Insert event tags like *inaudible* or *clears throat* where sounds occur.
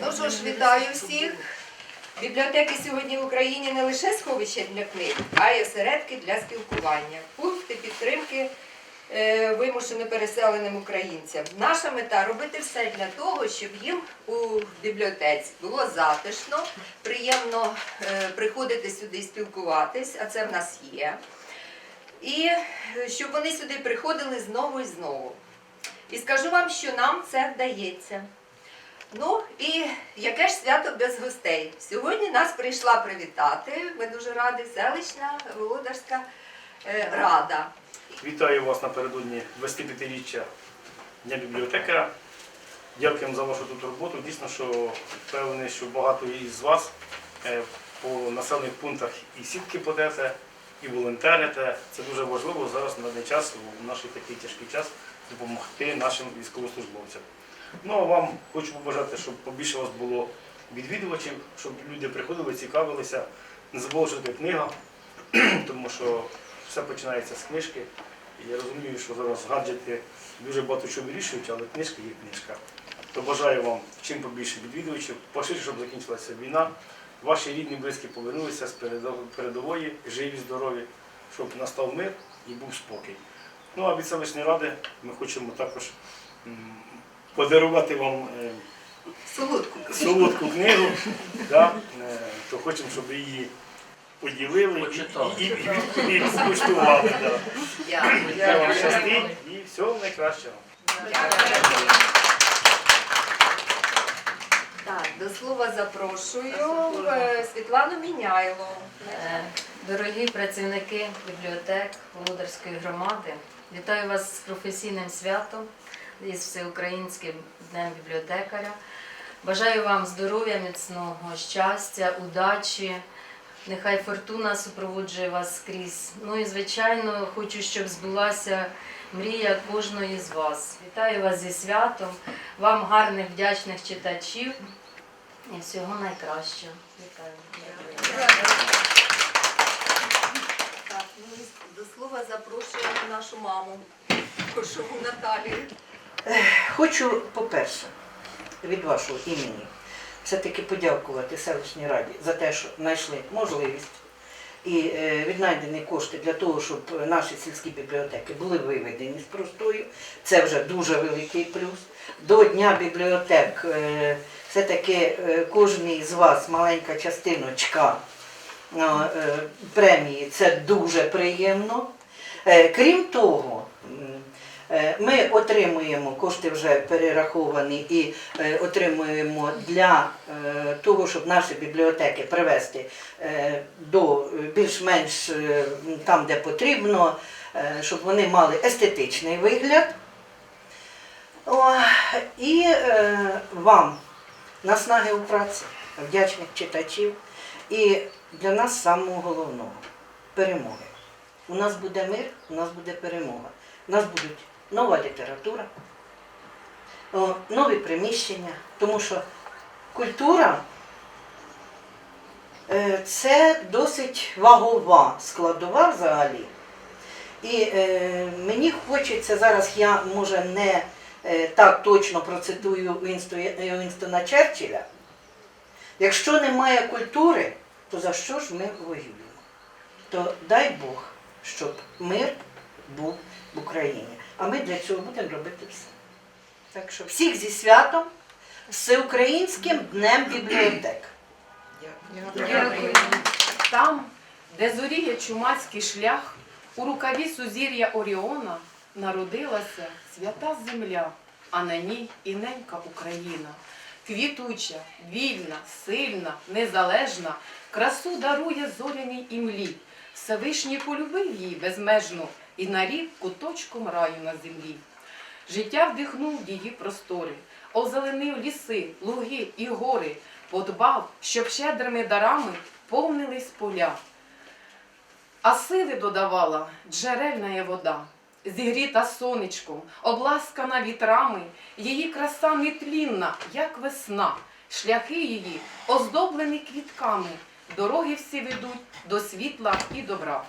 Ну що ж, вітаю всіх. Бібліотеки сьогодні в Україні не лише сховища для книг, а й осередки для спілкування, пункти підтримки е, вимушено переселеним українцям. Наша мета робити все для того, щоб їм у бібліотеці було затишно, приємно е, приходити сюди і спілкуватись, а це в нас є. І е, щоб вони сюди приходили знову і знову. І скажу вам, що нам це вдається. Ну і яке ж свято без гостей? Сьогодні нас прийшла привітати. Ми дуже раді, селищна володарська е, рада. Вітаю вас напередодні 25-річчя Дня бібліотекаря. Дякуємо за вашу тут роботу. Дійсно, що впевнений, що багато із вас е, по населених пунктах і сітки плетете, і волонтерите. Це дуже важливо зараз на даний час, у наш такий тяжкий час, допомогти нашим військовослужбовцям. Ну а вам хочу побажати, щоб побільше у вас було відвідувачів, щоб люди приходили, цікавилися, не забували, що таке книга, *clears throat* тому що все починається з книжки. І я розумію, що зараз гаджети дуже багато чого вирішують, але книжка є книжка. То бажаю вам чим побільше відвідувачів, поширше, щоб закінчилася війна. Ваші рідні, близькі повернулися з передової, живі, здорові, щоб настав мир і був спокій. Ну а від селищної ради ми хочемо також подарувати вам е, Солодку. солодку книгу, да? е, то хочемо, щоб ви її поділили і, Почитали. і, і, і, і скуштували. Да. Дякую. Хай вам щастить і всього найкращого. Так, до слова запрошую е, Світлану Міняйло. Е, Дорогі працівники бібліотек Володарської громади, вітаю вас з професійним святом із Всеукраїнським днем бібліотекаря. Бажаю вам здоров'я, міцного щастя, удачі. Нехай фортуна супроводжує вас скрізь. Ну і звичайно, хочу, щоб збулася мрія кожної з вас. Вітаю вас зі святом, вам гарних вдячних читачів і всього найкращого. Вітаю. Так, ну до слова запрошуємо нашу маму Кошову Наталію. Хочу, по-перше, від вашого імені все-таки подякувати селищній раді за те, що знайшли можливість і е, віднайдені кошти для того, щоб наші сільські бібліотеки були виведені з простою. Це вже дуже великий плюс. До Дня бібліотек е, все-таки е, кожній з вас маленька частиночка премії. Це дуже приємно. Крім того, Ми отримуємо кошти вже перераховані і е, отримуємо для е, того, щоб наші бібліотеки привести е, до е, більш-менш е, там, де потрібно, е, щоб вони мали естетичний вигляд. І е, вам наснаги у праці, вдячних читачів. І для нас самого головного перемоги. У нас буде мир, у нас буде перемога. У нас будуть нова література, нові приміщення, тому що культура е, це досить вагова складова взагалі. І е, мені хочеться зараз, я може не е, так точно процитую Вінсто- Вінстона Черчилля. Якщо немає культури, то за що ж ми воюємо? То дай Бог, щоб мир був в Україні. А ми для цього будемо робити все. Так що всіх зі святом, з Всеукраїнським днем бібліотек. Дякую. Там, де зоріє чумацький шлях, у рукаві сузір'я Оріона народилася свята земля, а на ній і ненька Україна. Квітуча, вільна, сильна, незалежна, красу дарує зоряній імлі. Всевишній полюбив її безмежно і нарів куточком раю на землі. Життя вдихнув її простори, озеленив ліси, луги і гори, подбав, щоб щедрими дарами повнились поля. А сили додавала джерельна вода, зігріта сонечком, обласкана вітрами, її краса нетлінна, як весна, шляхи її оздоблені квітками, дороги всі ведуть до світла і добра.